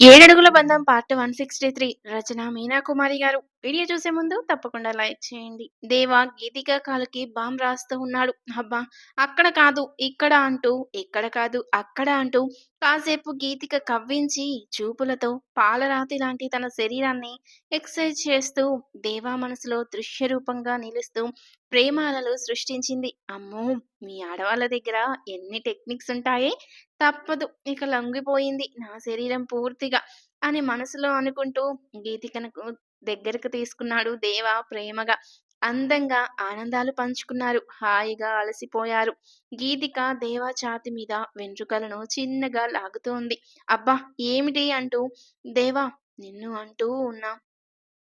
ఏడడుగుల బంధం part one sixty three. రచన మీనా కుమారి గారు. Video చూసే ముందు తప్పకుండా లైక్ చేయండి. దేవా గీతిక కాలుకి బామ్ రాస్తూ ఉన్నాడు. అబ్బా అక్కడ కాదు ఇక్కడ అంటూ ఇక్కడ కాదు అక్కడ అంటూ కాసేపు గీతిక కవ్వించి చూపులతో పాలరాతి లాంటి తన శరీరాన్ని ఎక్సర్సైజ్ చేస్తూ దేవా మనసులో దృశ్య రూపంగా నిలుస్తూ ప్రేమాలలో సృష్టించింది. అమ్మో మీ ఆడవాళ్ళ దగ్గర ఎన్ని టెక్నిక్స్ ఉంటాయే? తప్పదు. ఇక లొంగిపోయింది. నా శరీరం పూర్తిగా అని మనసులో అనుకుంటూ గీతికనకు దగ్గరకు తీసుకున్నాడు దేవ ప్రేమగా. అందంగా ఆనందాలు పంచుకున్నారు. హాయిగా అలసిపోయారు. గీతిక దేవ ఛాతి మీద వెంట్రుకలను చిన్నగా లాగుతోంది. అబ్బా! ఏమిటి అంటూ దేవా! నిన్ను అంటూ ఉన్నా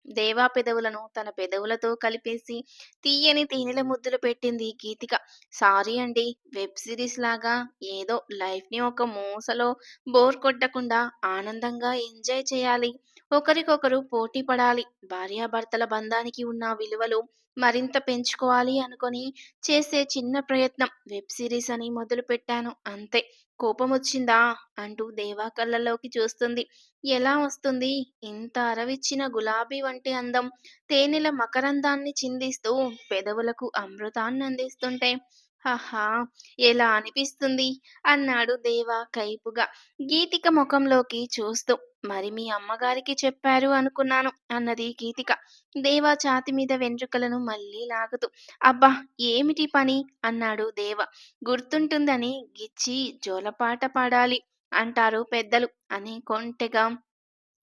దేవా పెదవులను తన పెదవులతో కలిపేసి తీయని తేనెల ముద్దులు పెట్టింది గీతిక. సారీ అండి వెబ్ సిరీస్ లాగా ఏదో లైఫ్ని ఒక మూసలో బోర్ కొట్టకుండా ఆనందంగా ఎంజాయ్ చేయాలి. ఒకరికొకరు పోటీ పడాలి. భార్యాభర్తల బంధానికి ఉన్న విలువలు మరింత పెంచుకోవాలి అనుకొని చేసే చిన్న ప్రయత్నం. వెబ్ సిరీస్ అని మొదలు పెట్టాను అంతే. కోపం వచ్చిందా అంటూ దేవా కళ్ళలోకి చూస్తుంది. ఎలా వస్తుంది? ఇంత అరవిచ్చిన గులాబీ వంటి అందం తేనెల మకరందాన్ని చిందిస్తూ పెదవులకు అమృతాన్ని అందిస్తుంటే హహా ఎలా అనిపిస్తుంది? అన్నాడు దేవా కైపుగా. గీతిక ముఖంలోకి చూస్తూ మరి మీ అమ్మగారికి చెప్పారు అనుకున్నాను అన్నది గీతిక. దేవా ఛాతి మీద వెంట్రుకలను మళ్ళీ లాగుతూ అబ్బా ఏమిటి పని? అన్నాడు దేవ. గుర్తుంటుందని గిచ్చి జోలపాట పాడాలి అంటారు పెద్దలు అని కొంటెగా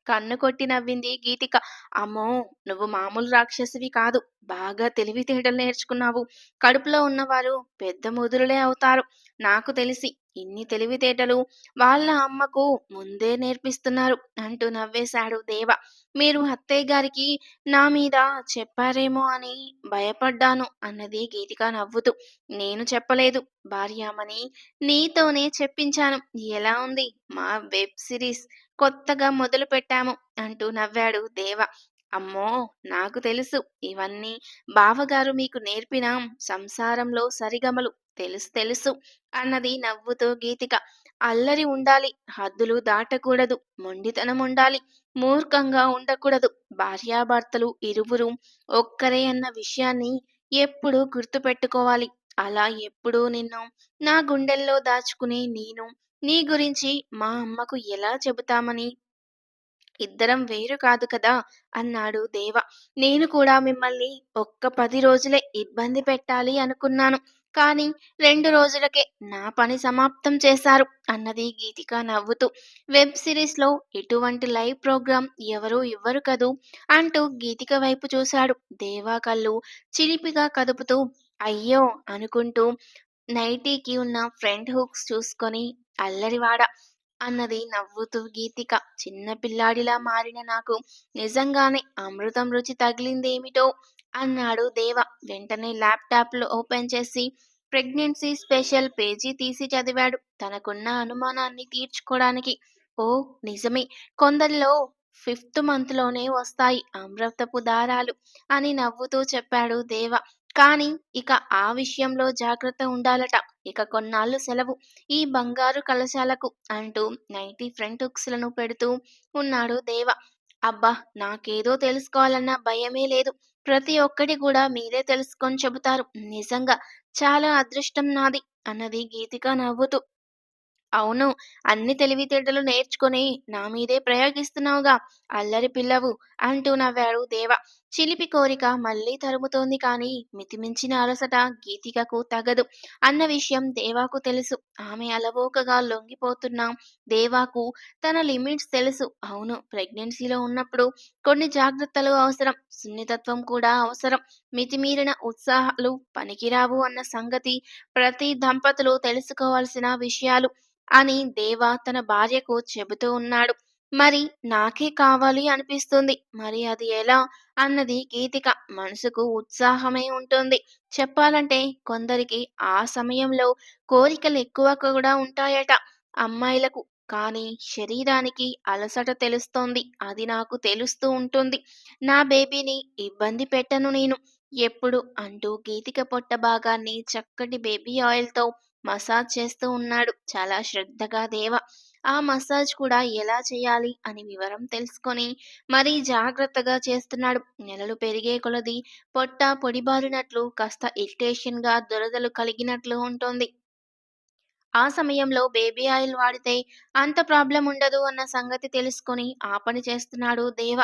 కన్ను కొట్టి నవ్వింది గీతిక. అమ్మో నువ్వు మామూలు రాక్షసివి కాదు బాగా తెలివితేటలు నేర్చుకున్నావు. కడుపులో ఉన్నవారు పెద్ద ముదురులే అవుతారు నాకు తెలిసి. ఇన్ని తెలివితేటలు వాళ్ళ అమ్మకు ముందే నేర్పిస్తున్నారు అంటూ నవ్వేశాడు దేవ. మీరు అత్తయ్య గారికి నా మీద చెప్పారేమో అని భయపడ్డాను అన్నది గీతిక నవ్వుతూ. నేను చెప్పలేదు. భార్యామని నీతోనే చెప్పించాను. ఎలా ఉంది? మా వెబ్ సిరీస్ కొత్తగా మొదలు పెట్టాము అంటూ నవ్వాడు దేవ. అమ్మో నాకు తెలుసు. ఇవన్నీ బావగారు మీకు నేర్పిన సంసారంలో సరిగమలు. తెలుసు తెలుసు అన్నది నవ్వుతూ గీతిక. అల్లరి ఉండాలి హద్దులు దాటకూడదు మొండితనం ఉండాలి మూర్ఖంగా ఉండకూడదు. భార్యాభర్తలు ఇరువురు ఒక్కరే అన్న విషయాన్ని ఎప్పుడూ గుర్తుపెట్టుకోవాలి. అలా ఎప్పుడూ నిన్ను నా గుండెల్లో దాచుకునే నేను నీ గురించి మా అమ్మకు ఎలా చెబుతామని? ఇద్దరం వేరు కాదు కదా అన్నాడు దేవ. నేను కూడా మిమ్మల్ని ఒక్క పది రోజులే ఇబ్బంది పెట్టాలి అనుకున్నాను. కానీ రెండు రోజులకే నా పని సమాప్తం చేశారు అన్నది గీతిక నవ్వుతూ. వెబ్ సిరీస్లో ఎటువంటి లైవ్ ప్రోగ్రాం ఎవరూ ఇవ్వరు కదూ అంటూ గీతిక వైపు చూశాడు. దేవా కళ్ళు చిలిపిగా కదుపుతూ అయ్యో అనుకుంటూ నైటీకి ఉన్న ఫ్రంట్ హుక్స్ చూసుకొని అల్లరివాడ అన్నది నవ్వుతూ గీతిక చిన్న పిల్లాడిలా మారిన నాకు నిజంగానే అమృతం రుచి తగిలిందేమిటో అన్నాడు దేవ. వెంటనే ల్యాప్టాప్లు ఓపెన్ చేసి ప్రెగ్నెన్సీ స్పెషల్ పేజీ తీసి చదివాడు. తనకున్న అనుమానాన్ని తీర్చుకోవడానికి ఓ నిజమే కొందరిలో ఫిఫ్త్ మంత్లోనే వస్తాయి అమృతపు దారాలు అని నవ్వుతూ చెప్పాడు దేవ. కానీ ఇక ఆ విషయంలో జాగ్రత్త ఉండాలట. ఇక కొన్నాళ్ళు సెలవు ఈ బంగారు కలశాలకు అంటూ నైటీ ఫ్రంట్ హుక్స్లను పెడుతూ ఉన్నాడు దేవ. అబ్బా నాకేదో తెలుసుకోవాలన్న భయమే లేదు. ప్రతి ఒక్కటి కూడా మీరే తెలుసుకొని చెబుతారు. నిజంగా చాలా అదృష్టం నాది అన్నది గీతిక నవ్వుతూ. అవును అన్ని తెలివితేటలు నేర్చుకుని నా మీదే ప్రయోగిస్తున్నావుగా అల్లరి పిల్లవు అంటూ నవ్వాడు దేవ. చిలిపి కోరిక మళ్ళీ తరుముతోంది కానీ మితిమించిన అలసట గీతికకు తగదు. అన్న విషయం దేవాకు తెలుసు. ఆమె అలవోకగా లొంగిపోతున్న దేవాకు తన లిమిట్స్ తెలుసు. అవును ప్రెగ్నెన్సీలో ఉన్నప్పుడు కొన్ని జాగ్రత్తలు అవసరం. సున్నితత్వం కూడా అవసరం. మితిమీరిన ఉత్సాహాలు పనికిరావు అన్న సంగతి ప్రతి దంపతులు తెలుసుకోవాల్సిన విషయాలు అని దేవా తన భార్యకు చెబుతూ ఉన్నాడు. మరి నాకే కావాలి అనిపిస్తుంది. మరి అది ఎలా? అన్నది గీతిక మనసుకు ఉత్సాహమే ఉంటుంది. చెప్పాలంటే కొందరికి ఆ సమయంలో కోరికలు ఎక్కువ కూడా ఉంటాయట. అమ్మాయిలకు కానీ శరీరానికి అలసట తెలుస్తోంది. అది నాకు తెలుస్తూ ఉంటుంది. నా బేబీని ఇబ్బంది పెట్టను నేను. ఎప్పుడు అంటూ గీతిక పొట్ట భాగాన్ని చక్కటి బేబీ ఆయిల్తో మసాజ్ చేస్తూ ఉన్నాడు. చాలా శ్రద్ధగా దేవ. ఆ మసాజ్ కూడా ఎలా చేయాలి అని వివరం తెలుసుకొని మరీ జాగ్రత్తగా చేస్తున్నాడు. నెలలు పెరిగే కొలది పొట్ట పొడిబారినట్లు, కాస్త ఇరిటేషన్‌గా దురదలు కలిగినట్లు ఉంటుంది ఆ సమయంలో బేబీ ఆయిల్ వాడితే అంత ప్రాబ్లం ఉండదు అన్న సంగతి తెలుసుకొని ఆ పని చేస్తున్నాడు దేవ.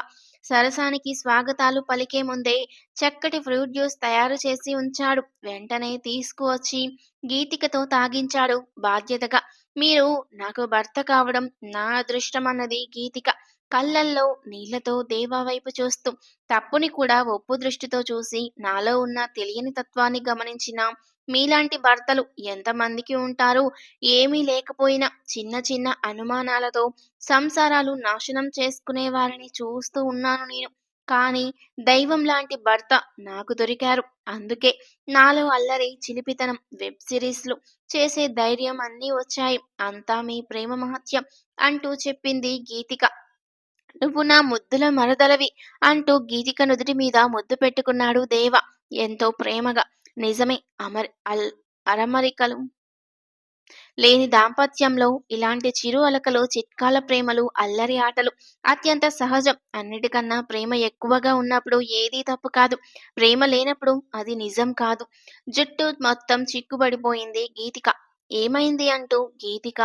సరసానికి స్వాగతాలు పలికే ముందే చక్కటి ఫ్రూట్ జ్యూస్ తయారు చేసి ఉంచాడు. వెంటనే తీసుకువచ్చి గీతికతో తాగించాడు బాధ్యతగా. మీరు నాకు భర్త కావడం నా అదృష్టం అన్నది గీతిక. కళ్ళల్లో నీళ్ళతో దేవా వైపు చూస్తూ. తప్పుని కూడా ఒప్పు దృష్టితో చూసి నాలో ఉన్న తెలియని తత్వాన్ని గమనించిన మీలాంటి భర్తలు ఎంతమందికి ఉంటారు? ఏమీ లేకపోయినా చిన్న చిన్న అనుమానాలతో సంసారాలు నాశనం చేసుకునే వారిని చూస్తూ ఉన్నాను నేను. కానీ దైవం లాంటి భర్త నాకు దొరికారు. అందుకే నాలో అల్లరి, చిలిపితనం, వెబ్ సిరీస్‌లు చేసే ధైర్యం అన్నీ వచ్చాయి. అంతా మీ ప్రేమ మహత్యం అంటూ చెప్పింది గీతిక. నువ్వు నా ముద్దుల మరదలవి అంటూ గీతిక నుదుటి మీద ముద్దు పెట్టుకున్నాడు దేవ ఎంతో ప్రేమగా. నిజమే అమర్ అల్ అరమరికలు లేని దాంపత్యంలో ఇలాంటి చిరు అలకలు, చిట్కాల ప్రేమలు, అల్లరి ఆటలు అత్యంత సహజం. అన్నిటికన్నా ప్రేమ ఎక్కువగా ఉన్నప్పుడు ఏదీ తప్పు కాదు. ప్రేమ లేనప్పుడు అది నిజం కాదు. జుట్టు మొత్తం చిక్కుబడిపోయింది గీతిక. ఏమైంది అంటూ గీతిక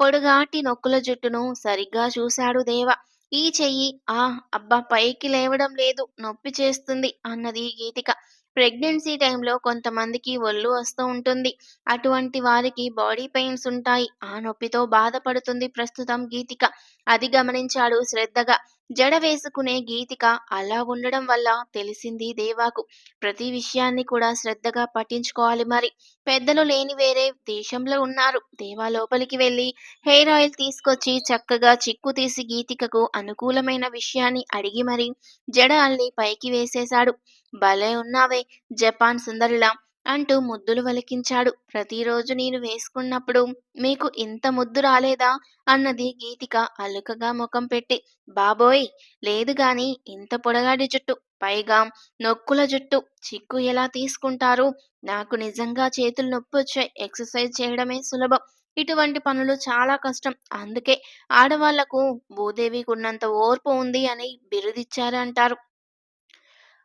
పొడుగాటి నొక్కుల జుట్టును సరిగ్గా చూశాడు దేవ. ఈ చెయ్యి ఆ అబ్బా పైకి లేవడం లేదు నొప్పి చేస్తుంది అన్నది గీతిక. ప్రెగ్నెన్సీ టైంలో కొంతమందికి ఒళ్ళు వస్తూ ఉంటుంది. అటువంటి వారికి బాడీ పెయిన్స్ ఉంటాయి. ఆ నొప్పితో బాధపడుతుంది ప్రస్తుతం గీతిక. అది గమనించాడు శ్రద్ధగా. జడ వేసుకునే గీతిక అలా ఉండడం వల్ల తెలిసింది దేవాకు. ప్రతి విషయాన్ని కూడా శ్రద్ధగా పట్టించుకోవాలి మరి. పెద్దలు లేని వేరే దేశంలో ఉన్నారు. దేవా లోపలికి వెళ్ళి హెయిర్ ఆయిల్ తీసుకొచ్చి చక్కగా చిక్కు తీసి గీతికకు అనుకూలమైన విషయాన్ని అడిగి మరి జడ అల్లి పైకి వేసేశాడు. భలే ఉన్నావే జపాన్ సుందరిలా అంటూ ముద్దులు వలికించాడు. ప్రతిరోజు నేను వేసుకున్నప్పుడు మీకు ఇంత ముద్దు రాలేదా? అన్నది గీతిక అలుకగా ముఖం పెట్టి. బాబోయ్ లేదు గాని ఇంత పొడగాడి జుట్టు. పైగా నొక్కుల జుట్టు. చిక్కు ఎలా తీసుకుంటారు? నాకు నిజంగా చేతులు నొప్పి వచ్చే ఎక్సర్సైజ్ చేయడమే సులభం. ఇటువంటి పనులు చాలా కష్టం. అందుకే ఆడవాళ్ళకు భూదేవికి ఉన్నంత ఓర్పు ఉంది అని బిరుదిచ్చారంటారు.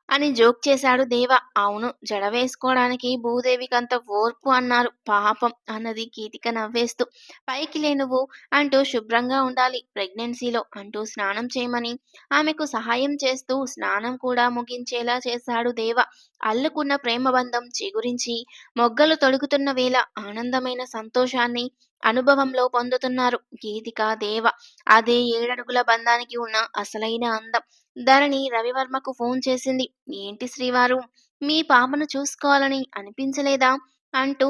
అని జోక్ చేశాడు దేవ. అవును జడ వేసుకోవడానికి భూదేవికంత ఓర్పు అన్నారు. పాపం అన్నది కీతిక నవ్వేస్తూ. పైకి లేనువు అంటూ శుభ్రంగా ఉండాలి ప్రెగ్నెన్సీలో అంటూ స్నానం చేయమని ఆమెకు సహాయం చేస్తూ స్నానం కూడా ముగించేలా చేశాడు దేవ. అల్లుకున్న ప్రేమబంధం చిగురించి మొగ్గలు తొడుగుతున్న వేళ ఆనందమైన సంతోషాన్ని అనుభవంలో పొందుతున్నారు గీతిక, దేవ. అదే ఏడడుగుల బంధానికి ఉన్న అసలైన అందం. ధరణి రవివర్మకు ఫోన్ చేసింది. ఏంటి శ్రీవారు మీ పాపను చూసుకోవాలని అనిపించలేదా? అంటూ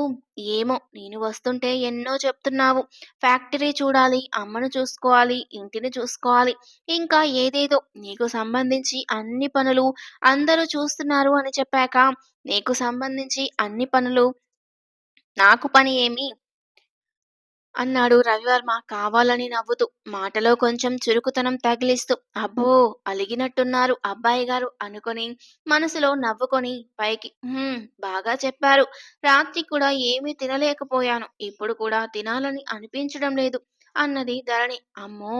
ఏమో నేను వస్తుంటే ఎన్నో చెప్తున్నావు. ఫ్యాక్టరీ చూడాలి, అమ్మను చూసుకోవాలి, ఇంటిని చూసుకోవాలి. ఇంకా ఏదేదో నీకు సంబంధించి అన్ని పనులు అందరూ చూస్తున్నారు అని చెప్పాక నీకు సంబంధించి అన్ని పనులు నాకు పని ఏమి? అన్నాడు రవివర్మ కావాలని నవ్వుతూ. మాటలో కొంచెం చురుకుతనం తగిలిస్తూ. అబ్బో అలిగినట్టున్నారు అబ్బాయి గారు అనుకొని మనసులో నవ్వుకొని పైకి బాగా చెప్పారు. రాత్రి కూడా ఏమీ తినలేకపోయాను. ఇప్పుడు కూడా తినాలని అనిపించడం లేదు అన్నది ధరణి. అమ్మో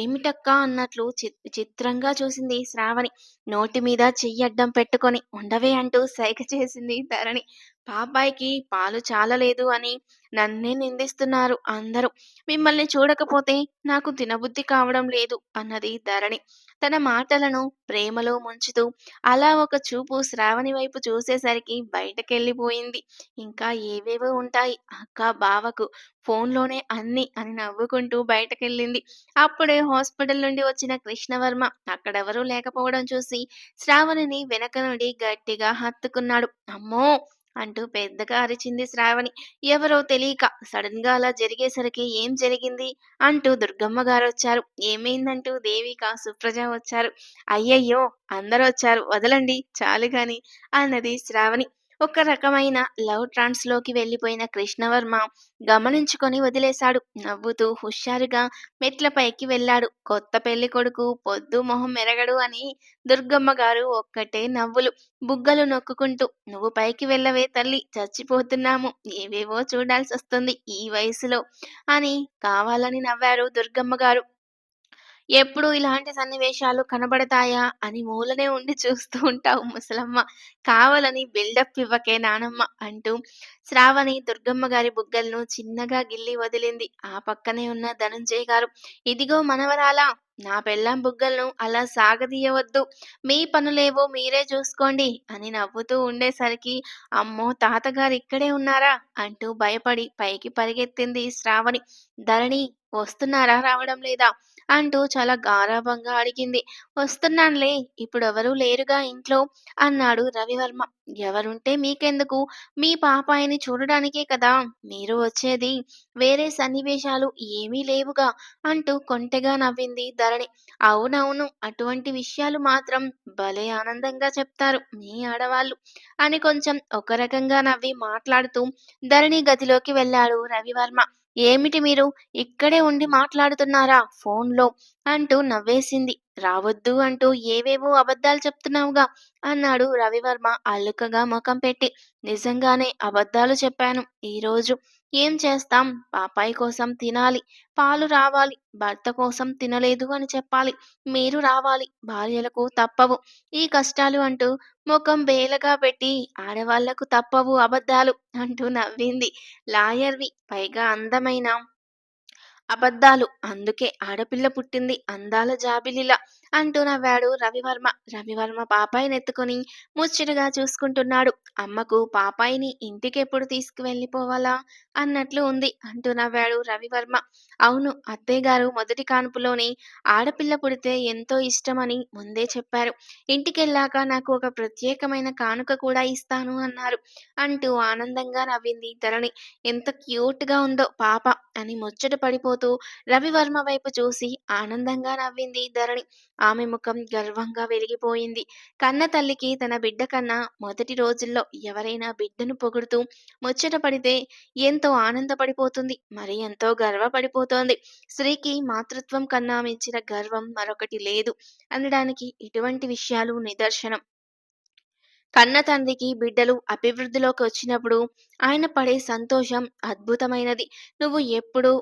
ఏమిటక్కా అన్నట్లు చిత్రంగా చూసింది శ్రావణి. నోటి మీద చెయ్యడ్డం పెట్టుకొని ఉండవే అంటూ సైగ చేసింది ధరణి. పాపాయికి పాలు చాలలేదు అని నన్నే నిందిస్తున్నారు అందరూ. మిమ్మల్ని చూడకపోతే నాకు తినబుద్ధి కావడం లేదు అన్నది ధరణి. తన మాటలను ప్రేమలో ముంచుతూ అలా ఒక చూపు శ్రావణి వైపు చూసేసరికి బయటకెళ్ళిపోయింది. ఇంకా ఏవేవో ఉంటాయి అక్క, బావకు ఫోన్లోనే అన్ని అని నవ్వుకుంటూ బయటకెళ్ళింది. అప్పుడే హాస్పిటల్ నుండి వచ్చిన కృష్ణవర్మ అక్కడెవరూ లేకపోవడం చూసి శ్రావణిని వెనక నుండి గట్టిగా హత్తుకున్నాడు. అమ్మో అంటూ పెద్దగా అరిచింది శ్రావణి. ఎవరో తెలియక సడన్గా అలా జరిగేసరికి ఏం జరిగింది? అంటూ దుర్గమ్మ గారు వచ్చారు ఏమైందంటూ దేవిక, సుప్రజ వచ్చారు. అయ్యయ్యో అందరూ వచ్చారు వదలండి చాలు గాని అన్నది శ్రావణి. ఒక రకమైన లవ్ ట్రాన్స్‌లోకి వెళ్ళిపోయిన కృష్ణవర్మ గమనించుకొని వదిలేశాడు. నవ్వుతూ హుషారుగా మెట్ల పైకి వెళ్ళాడు. కొత్త పెళ్ళి కొడుకు పొద్దు మొహం మెరగడు అని దుర్గమ్మ గారు ఒక్కటే నవ్వులు. బుగ్గలు నొక్కుకుంటూ "నువ్వు పైకి వెళ్ళవే తల్లి చచ్చిపోతున్నాము. ఏవేవో చూడాల్సి వస్తుంది ఈ వయసులో" అని కావాలని నవ్వారు దుర్గమ్మ గారు. ఎప్పుడు ఇలాంటి సన్నివేశాలు కనబడతాయా అని మూలనే ఉండి చూస్తూ ఉంటావు ముసలమ్మ. కావాలని బిల్డప్ ఇవ్వకే నానమ్మ అంటూ శ్రావణి దుర్గమ్మ గారి బుగ్గలను చిన్నగా గిల్లి వదిలింది. ఆ పక్కనే ఉన్న ధనంజయ్ గారు ఇదిగో మనవరాలా! నా పెళ్ళాం బుగ్గలను అలా సాగదీయవద్దు. మీ పనులేవో మీరే చూసుకోండి అని నవ్వుతూ ఉండేసరికి అమ్మో తాతగారు ఇక్కడే ఉన్నారా? అంటూ భయపడి పైకి పరిగెత్తింది శ్రావణి. ధరణి వస్తున్నారా రావడం లేదా? అంటూ చాలా గారాబంగా అడిగింది. వస్తున్నానులే ఇప్పుడు ఎవరూ లేరుగా ఇంట్లో అన్నాడు రవివర్మ. ఎవరుంటే మీకెందుకు? మీ పాపాయిని చూడడానికే కదా మీరు వచ్చేది. వేరే సన్నివేశాలు ఏమీ లేవుగా అంటూ కొంటెగా నవ్వింది ధరణి. అవునవును అటువంటి విషయాలు మాత్రం భలే ఆనందంగా చెప్తారు మీ ఆడవాళ్ళు అని కొంచెం ఒక రకంగా నవ్వి మాట్లాడుతూ ధరణి గదిలోకి వెళ్ళాడు రవివర్మ. ఏమిటి మీరు ఇక్కడే ఉండి మాట్లాడుతున్నారా ఫోన్లో అంటూ నవ్వేసింది. రావద్దు అంటూ ఏవేవో అబద్ధాలు చెప్తున్నావుగా అన్నాడు రవివర్మ అల్లుకగా ముఖం పెట్టి. నిజంగానే అబద్ధాలు చెప్పాను ఈరోజు. ఏం చేస్తాం పాపాయి కోసం తినాలి. పాలు రావాలి. భర్త కోసం తినలేదు అని చెప్పాలి. మీరు రావాలి. భార్యలకు తప్పవు ఈ కష్టాలు అంటూ ముఖం బేలగా పెట్టి ఆడవాళ్ళకు తప్పవు అబద్ధాలు అంటూ నవ్వింది. లాయర్వి పైగా అందమైన అబద్ధాలు. అందుకే ఆడపిల్ల పుట్టింది అందాల జాబిలిలా అంటూ నవ్వాడు రవివర్మ. రవివర్మ పాపాయిని ఎత్తుకుని ముచ్చటగా చూసుకుంటున్నాడు. అమ్మకు పాపాయిని ఇంటికెప్పుడు తీసుకువెళ్ళిపోవాలా అన్నట్లు ఉంది అంటూ నవ్వాడు రవివర్మ. అవును అత్తయ్యగారు మొదటి కాన్పులోనే ఆడపిల్ల పుడితే ఎంతో ఇష్టమని ముందే చెప్పారు. ఇంటికెళ్ళాక నాకు ఒక ప్రత్యేకమైన కానుక కూడా ఇస్తాను అన్నారు అంటూ ఆనందంగా నవ్వింది ధరణి. ఎంత క్యూట్గా ఉందో పాప అని ముచ్చట పడిపోతూ రవివర్మ వైపు చూసి ఆనందంగా నవ్వింది ధరణి. ఆమె ముఖం గర్వంగా వెలిగిపోయింది. కన్న తల్లికి తన బిడ్డ కన్నా మొదటి రోజుల్లో ఎవరైనా బిడ్డను పొగుడుతూ ముచ్చట పడితే ఎంతో ఆనందపడిపోతుంది. మరి ఎంతో గర్వపడిపోతోంది. స్త్రీకి మాతృత్వం కన్నా మించిన గర్వం మరొకటి లేదు అనడానికి ఇటువంటి విషయాలు నిదర్శనం. కన్న తండ్రికి బిడ్డలు అభివృద్ధిలోకి వచ్చినప్పుడు ఆయన పడే సంతోషం అద్భుతమైనది. నువ్వు ఎప్పుడు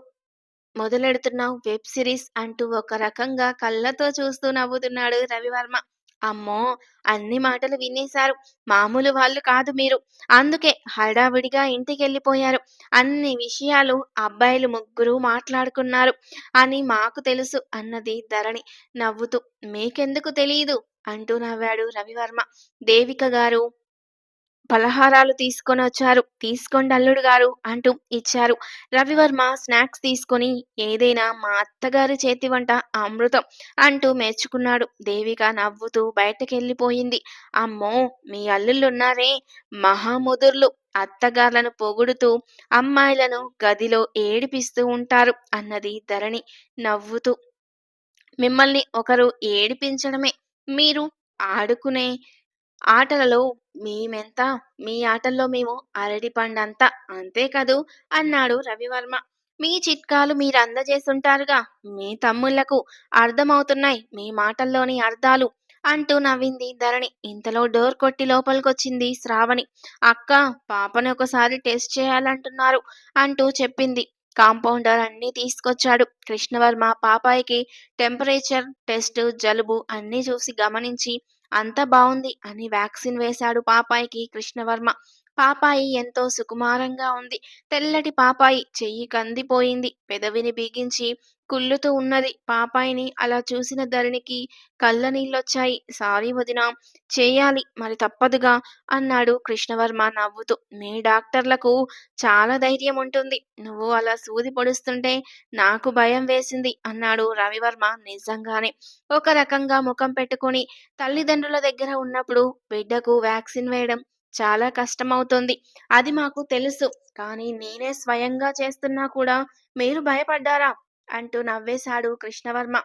మొదలెడుతున్నావు వెబ్ సిరీస్ అంటూ ఒక రకంగా కళ్ళతో చూస్తూ నవ్వుతున్నాడు రవివర్మ. అమ్మో! అన్ని మాటలు వినేశారు. మామూలు వాళ్ళు కాదు మీరు. అందుకే హడావిడిగా ఇంటికెళ్ళిపోయారు. అన్ని విషయాలు అబ్బాయిలు ముగ్గురు మాట్లాడుకున్నారు అని మాకు తెలుసు అన్నది ధరణి నవ్వుతూ. మీకెందుకు తెలియదు అంటూ నవ్వాడు రవివర్మ. దేవిక గారు పలహారాలు తీసుకొని వచ్చారు తీసుకోండి అల్లుడు గారు అంటూ ఇచ్చారు. రవివర్మ స్నాక్స్ తీసుకొని ఏదైనా మా అత్తగారి చేతి వంట అమృతం అంటూ మెచ్చుకున్నాడు. దేవిక నవ్వుతూ బయటకెళ్ళిపోయింది. అమ్మో! మీ అల్లుళ్ళున్నారే మహాముదుర్లు. అత్తగార్లను పొగుడుతూ అమ్మాయిలను గదిలో ఏడిపిస్తూ ఉంటారు అన్నది ధరణి నవ్వుతూ. మిమ్మల్ని ఒకరు ఏడిపించడమే. మీరు ఆడుకునే ఆటలలో మేమెంత మీ ఆటల్లో మేము అరటిపండంత అంతే కదూ అన్నాడు రవివర్మ. మీ చిట్కాలు మీరు అందజేస్తుంటారుగా మీ తమ్ముళ్ళకు అర్థమవుతున్నాయి మీ మాటల్లోని అర్థాలు అంటూ నవ్వింది ధరణి. ఇంతలో డోర్ కొట్టి లోపలికొచ్చింది శ్రావణి. అక్క పాపని ఒకసారి టెస్ట్ చేయాలంటున్నారు అంటూ చెప్పింది. కాంపౌండర్ అన్ని తీసుకొచ్చాడు. కృష్ణవర్మ పాపాయికి టెంపరేచర్ టెస్ట్, జలుబు అన్ని చూసి గమనించి అంత బావుంది అని వ్యాక్సిన్ వేశాడు పాపాయికి కృష్ణవర్మ. పాపాయి ఎంతో సుకుమారంగా ఉంది. తెల్లటి పాపాయి చెయ్యి కందిపోయింది. పెదవిని బిగించి కుళ్ళుతూ ఉన్నది. పాపాయిని అలా చూసిన ధరణికి కళ్ళనీళ్ళొచ్చాయి. సారీ వదినా! చేయాలి మరి తప్పదుగా అన్నాడు కృష్ణవర్మ నవ్వుతూ. మీ డాక్టర్లకు చాలా ధైర్యం ఉంటుంది. నువ్వు అలా సూది పొడుస్తుంటే నాకు భయం వేసింది అన్నాడు రవివర్మ నిజంగానే. ఒక రకంగా ముఖం పెట్టుకుని తల్లిదండ్రుల దగ్గర ఉన్నప్పుడు బిడ్డకు వ్యాక్సిన్ వేయడం చాలా కష్టమవుతుంది. అది మాకు తెలుసు. కానీ నేనే స్వయంగా చేస్తున్నా కూడా మీరు భయపడ్డారా? అంటూ నవ్వేశాడు కృష్ణవర్మ.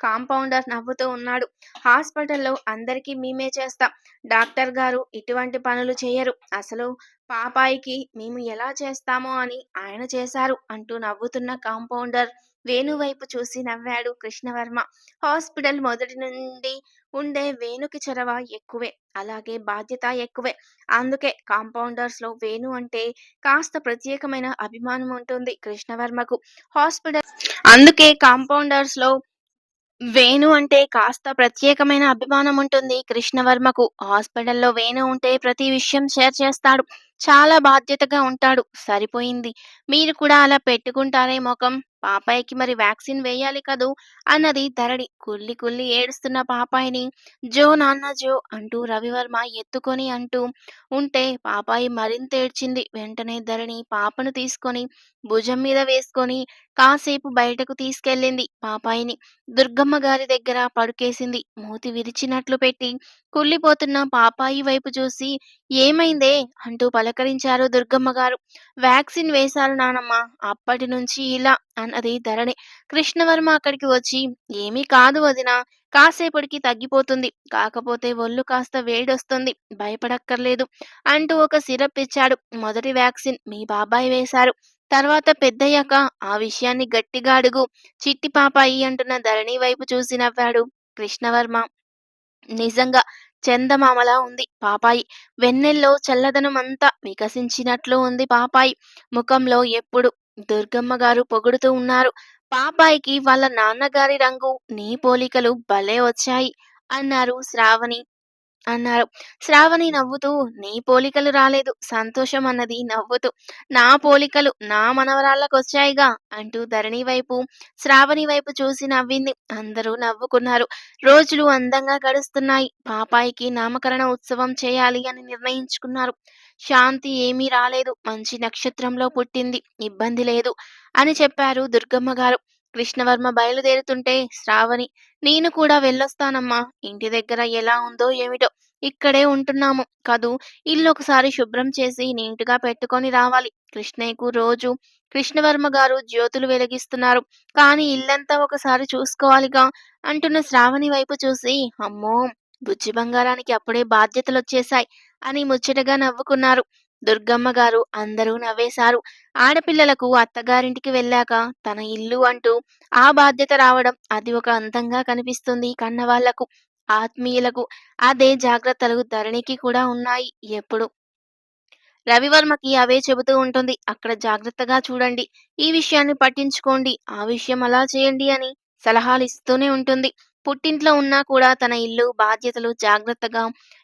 కాంపౌండర్ నవ్వుతూ ఉన్నాడు. హాస్పిటల్లో అందరికీ మేమే చేస్తాం. డాక్టర్ గారు ఇటువంటి పనులు చేయరు అసలు పాపాయికి మేము ఎలా చేస్తామో అని ఆయన చేశారు అంటూ నవ్వుతున్న కాంపౌండర్ వేణు వైపు చూసి నవ్వాడు కృష్ణవర్మ. హాస్పిటల్ మొదటి నుండి ఉండే వేణుకి చొరవ ఎక్కువే. అలాగే బాధ్యత ఎక్కువే. అందుకే కాంపౌండర్స్లో వేణు అంటే కాస్త ప్రత్యేకమైన అభిమానం ఉంటుంది కృష్ణవర్మకు. హాస్పిటల్ అందుకే కాంపౌండర్స్లో వేణు అంటే కాస్త ప్రత్యేకమైన అభిమానం ఉంటుంది కృష్ణవర్మకు. హాస్పిటల్లో వేణు ఉంటే ప్రతి విషయం షేర్ చేస్తాడు. చాలా బాధ్యతగా ఉంటాడు. సరిపోయింది. మీరు కూడా అలా పెట్టుకుంటారే మొఖం. పాపాయికి మరి వ్యాక్సిన్ వేయాలి కదూ అన్నది ధరణి. కుల్లి కుల్లి ఏడుస్తున్న పాపాయిని జో నాన్న జో అంటూ రవివర్మ ఎత్తుకొని అంటూ ఉంటే పాపాయి మరింత ఏడ్చింది. వెంటనే ధరణి పాపను తీసుకొని భుజం మీద వేసుకొని కాసేపు బయటకు తీసుకెళ్ళింది పాపాయిని. దుర్గమ్మ గారి దగ్గర పడుకేసింది. మూతి విరిచినట్లు పెట్టి కుళ్ళిపోతున్న పాపాయి వైపు చూసి ఏమైందే అంటూ పలకరించారు దుర్గమ్మ గారు వ్యాక్సిన్ వేశారు నానమ్మ. అప్పటి నుంచి ఇలా అన్నది ధరణి. కృష్ణవర్మ అక్కడికి వచ్చి ఏమీ కాదు వదినా. కాసేపటికి తగ్గిపోతుంది. కాకపోతే ఒళ్ళు కాస్త వేడొస్తుంది. భయపడక్కర్లేదు అంటూ ఒక సిరప్ ఇచ్చాడు. మొదటి వ్యాక్సిన్ మీ బాబాయ్ వేశారు. తర్వాత పెద్దయ్యాక ఆ విషయాన్ని గట్టిగా అడుగు చిట్టి పాపాయి అంటున్న ధరణి వైపు చూసి నవ్వాడు కృష్ణవర్మ. నిజంగా చందమామలా ఉంది పాపాయి. వెన్నెల్లో చల్లదనం అంతా వికసించినట్లు ఉంది పాపాయి. ముఖంలో ఎప్పుడు దుర్గమ్మ గారు పొగుడుతూ ఉన్నారు. పాపాయికి వాళ్ళ నాన్నగారి రంగు, నీ పోలికలు భలే వచ్చాయి అన్నారు శ్రావణి అన్నారు. శ్రావణి నవ్వుతూ నీ పోలికలు రాలేదు సంతోషం అన్నది నవ్వుతూ. నా పోలికలు నా మనవరాళ్ళకొచ్చాయిగా అంటూ ధరణి వైపు, శ్రావణి వైపు చూసి నవ్వింది. అందరూ నవ్వుకున్నారు. రోజులు అందంగా గడుస్తున్నాయి. పాపాయికి నామకరణ ఉత్సవం చేయాలి అని నిర్ణయించుకున్నారు. శాంతి ఏమీ రాలేదు. మంచి నక్షత్రంలో పుట్టింది. ఇబ్బంది లేదు అని చెప్పారు దుర్గమ్మ గారు కృష్ణవర్మ బయలుదేరుతుంటే శ్రావణి నేను కూడా వెళ్ళొస్తానమ్మా. ఇంటి దగ్గర ఎలా ఉందో ఏమిటో. ఇక్కడే ఉంటున్నాము కదూ ఇల్లు ఒకసారి శుభ్రం చేసి నీటుగా పెట్టుకొని రావాలి. కృష్ణయ్యకు రోజు కృష్ణవర్మ గారు జ్యోతులు వెలిగిస్తున్నారు. కానీ ఇల్లంతా ఒకసారి చూసుకోవాలిగా అంటున్న శ్రావణి వైపు చూసి అమ్మో! బుజ్జి బంగారానికి అప్పుడే బాధ్యతలొచ్చేశాయి అని ముచ్చటగా నవ్వుకున్నారు. దుర్గమ్మ గారు అందరూ నవ్వేశారు. ఆడపిల్లలకు అత్తగారింటికి వెళ్ళాక తన ఇల్లు అంటూ ఆ బాధ్యత రావడం అది ఒక అందంగా కనిపిస్తుంది కన్నవాళ్ళకు, ఆత్మీయులకు. అదే జాగ్రత్తలు ధరణికి కూడా ఉన్నాయి ఎప్పుడు. రవివర్మకి అవే చెబుతూ ఉంటుంది. అక్కడ జాగ్రత్తగా చూడండి. ఈ విషయాన్ని పట్టించుకోండి. ఆ విషయం అలా చేయండి అని సలహాలు ఇస్తూనే ఉంటుంది. పుట్టింట్లో ఉన్నా కూడా తన ఇల్లు, బాధ్యతలు జాగ్రత్తగా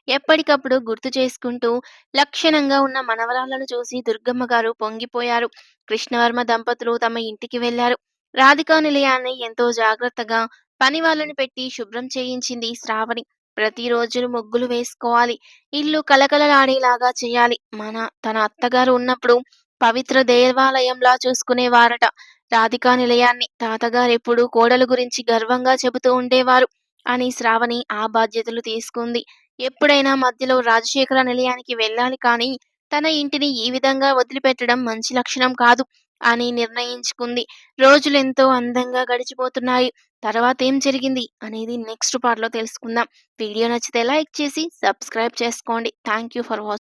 ఎప్పటికప్పుడు గుర్తు చేసుకుంటూ లక్షణంగా ఉన్న మనవరాలను చూసి దుర్గమ్మగారు పొంగిపోయారు. కృష్ణవర్మ దంపతులు తమ ఇంటికి వెళ్ళారు. రాధికా నిలయాన్ని ఎంతో జాగ్రత్తగా పనివాళ్ళను పెట్టి శుభ్రం చేయించింది శ్రావణి. ప్రతిరోజు ముగ్గులు వేసుకోవాలి. ఇల్లు కళకళలాడేలాగా చేయాలి. మన తన అత్తగారు ఉన్నప్పుడు పవిత్ర దేవాలయంలా చూసుకునేవారట రాధికా నిలయాన్ని. తాతగారెప్పుడూ కోడలు గురించి గర్వంగా చెబుతూ ఉండేవారు అని శ్రావణి ఆ బాధ్యతలు తీసుకుంది. ఎప్పుడైనా మధ్యలో రాజశేఖర నిలయానికి వెళ్ళాలి కానీ తన ఇంటిని ఈ విధంగా వదిలిపెట్టడం మంచి లక్షణం కాదు అని నిర్ణయించుకుంది. రోజులెంతో అందంగా గడిచిపోతున్నాయి. తర్వాత ఏం జరిగింది అనేది నెక్స్ట్ పార్ట్‌లో తెలుసుకుందాం. వీడియో నచ్చితే లైక్ చేసి సబ్స్క్రైబ్ చేసుకోండి. Thank you for watching.